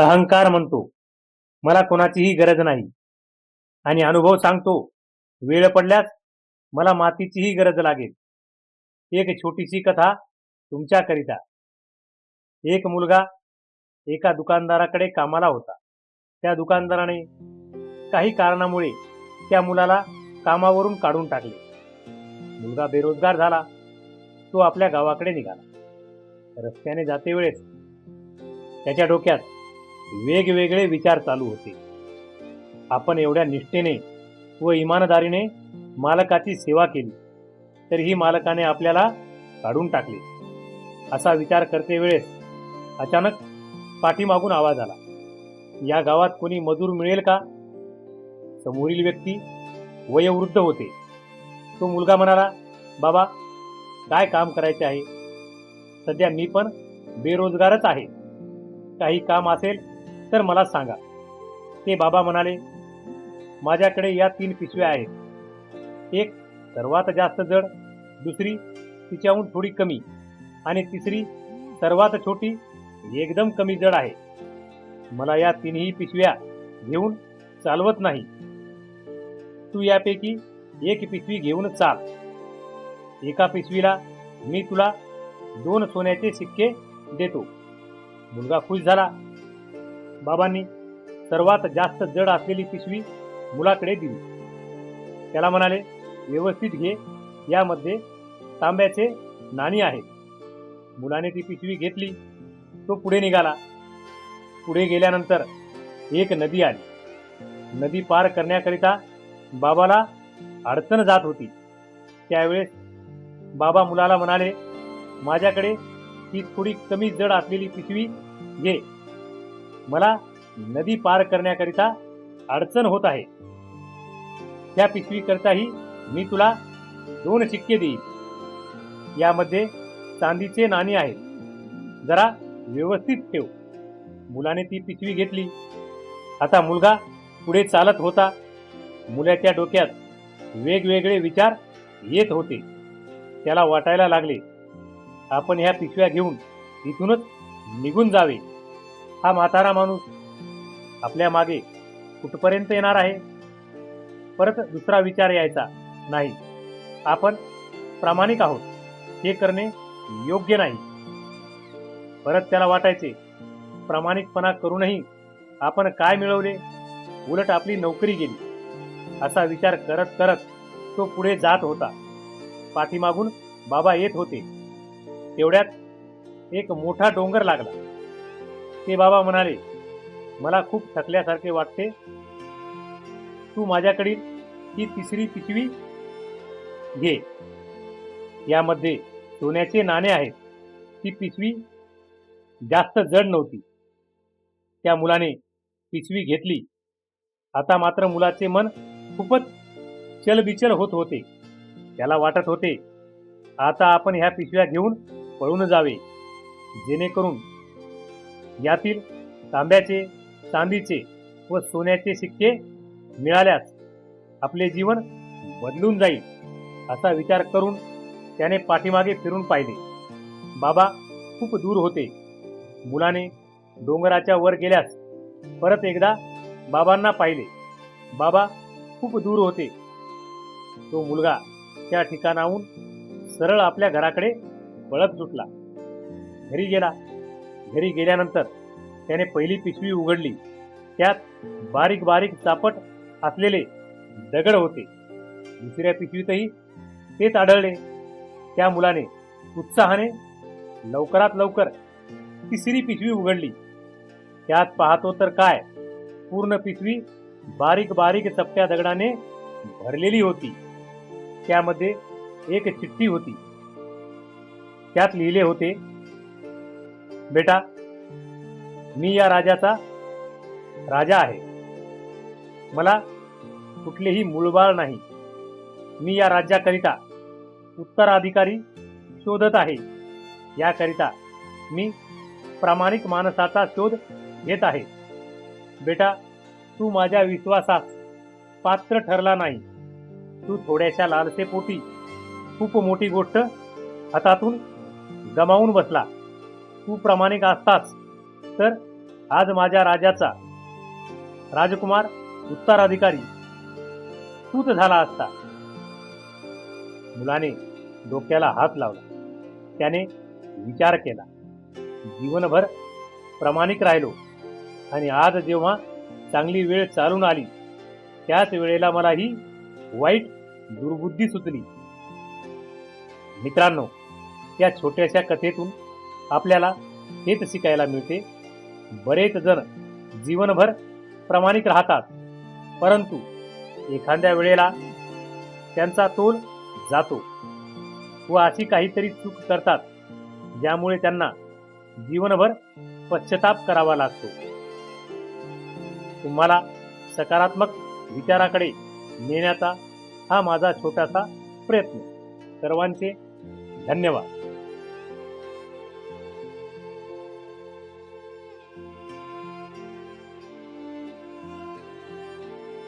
अहंकार म्हणतो. मला कोणाचीही गरज नाही. आणि अनुभव सांगतो वेळ पडल्यास मला मातीचीही गरज लागेल. एक छोटीशी कथा तुमच्याकरिता. एक मुलगा एका दुकानदाराकडे कामाला होता. त्या दुकानदाराने काही कारणामुळे त्या मुलाला कामावरून काढून टाकले. मुलगा बेरोजगार झाला. तो आपल्या गावाकडे निघाला. रस्त्याने जाते वेळेस त्याच्या डोक्यात वेगवेगळे विचार चालू होते. आपण एवढ्या निष्ठेने व इमानदारीने मालकाची सेवा केली तरीही मालकाने आपल्याला काढून टाकले. असा विचार करते वेळेस अचानक पाठीमागून आवाज आला. या गावात कोणी मजूर मिळेल का? समोरील व्यक्ती वयोवृद्ध होते. तो मुलगा म्हणाला बाबा काय काम करायचे आहे? सध्या मी पण बेरोजगारच आहे. काही काम असेल तर मला सांगा. ते बाबा म्हणाले माझ्याकडे या तीन पिशव्या आहेत. एक सर्वात जास्त जड दुसरी तिच्याहून थोडी कमी आणि तिसरी सर्वात छोटी एकदम कमी जड आहे. मला या तिन्ही पिशव्या घेऊन चालवत नाही. तू यापैकी एक पिशवी घेऊन चाल. एका पिशवीला मी तुला दोन सोन्याचे शिक्के देतो. मुलगा खुश झाला. बाबांनी सर्वात जास्त जड असलेली पिशवी मुलाकडे दिली. त्याला म्हणाले व्यवस्थित घे यामध्ये तांब्याचे नाणी आहेत. मुलाने ती पिशवी घेतली. तो पुढे निघाला. पुढे गेल्यानंतर एक नदी आली. नदी पार करण्याकरिता बाबाला अडचण जात होती. त्यावेळेस बाबा मुलाला म्हणाले माझ्याकडे ही थोडी कमी जड असलेली पिशवी घे. मला नदी पार करण्याकरिता अडचण होत आहे. त्या पिशवीकरताही मी तुला दोन शिक्के देईन. यामध्ये चांदीचे नाणी आहेत. जरा व्यवस्थित ठेव. मुलाने ती पिशवी घेतली. आता मुलगा पुढे चालत होता. मुलाच्या डोक्यात वेगवेगळे विचार येत होते. त्याला वाटायला लागले आपण ह्या पिशव्या घेऊन इथूनच निघून जावे. हा म्हातारा माणूस आपल्या मागे कुठपर्यंत येणार आहे? परत दुसरा विचार यायचा नाही. आपण प्रामाणिक आहोत. हे करणे योग्य नाही. परत त्याला वाटायचे प्रामाणिकपणा करूनही आपण काय मिळवले? उलट आपली नोकरी गेली. असा विचार करत करत तो पुढे जात होता. पाठीमागून बाबा येत होते. तेवढ्यात एक मोठा डोंगर लागला. ते बाबा म्हणाले मला खूप थकल्यासारखे वाटते. तू माझ्याकडील ही तिसरी पिशवी घे. यामध्ये सोन्याचे नाणे आहेत. ती पिशवी जास्त जड नव्हती. त्या मुलाने पिशवी घेतली. आता मात्र मुलाचे मन खूपच चलबिचल होत होते. त्याला वाटत होते आता आपण ह्या पिशव्या घेऊन पळून जावे. जेणेकरून यातील तांब्याचे चांदीचे व सोन्याचे शिक्के मिळाल्यास आपले जीवन बदलून जाईल असा विचार करून त्याने पाठीमागे फिरून पाहिले. बाबा खूप दूर होते. मुलाने डोंगराच्या वर गेल्यास परत एकदा बाबांना पाहिले. बाबा खूप दूर होते. तो मुलगा त्या ठिकाणाहून सरळ आपल्या घराकडे पळत सुटला. घरी गेला. घरी गेल्यानंतर त्याने पहिली पिशवी उघडली. त्यात बारीक बारीक चापट असलेले दगड होते. दुसऱ्या पिशवीतही तेच आढळले. त्या मुलाने उत्साहाने लवकरात लवकर तिसरी पिशवी उघडली. त्यात पाहतो तर काय? पूर्ण पिशवी बारीक बारीक चपट्या दगडाने भरलेली होती. त्यामध्ये एक चिठ्ठी होती. त्यात लिहिले होते बेटा मी या राजाचा राजा आहे. मला कुठलेही मूळबाळ नाही. मी या राज्याकरिता उत्तराधिकारी शोधत आहे. याकरिता मी प्रामाणिक माणसाचा शोध घेत आहे. बेटा तू माझ्या विश्वासास पात्र ठरला नाही. तू थोड्याशा लालसेपोटी खूप मोठी गोष्ट हातातून गमावून बसला. तू प्रामाणिक असताच तर आज माझ्या राजाचा राजकुमार उत्तराधिकारी तूच झाला असता. मुलाने डोक्याला हात लावला. त्याने विचार केला. जीवनभर प्रामाणिक राहिलो. आणि आज जेव्हा चांगली वेळ चालून आली त्याच वेळेला मला ही वाईट दुर्बुद्धी सुचली. मित्रांनो या छोट्याशा कथेतून आपल्याला हेच शिकायला मिळते. बरेच जण जीवनभर प्रामाणिक राहतात. परंतु एखाद्या वेळेला त्यांचा तोल जातो व अशी काहीतरी चूक करतात ज्यामुळे त्यांना जीवनभर पश्चाताप करावा लागतो. तुम्हाला सकारात्मक विचाराकडे नेण्याचा हा माझा छोटासा प्रयत्न. सर्वांचे धन्यवाद.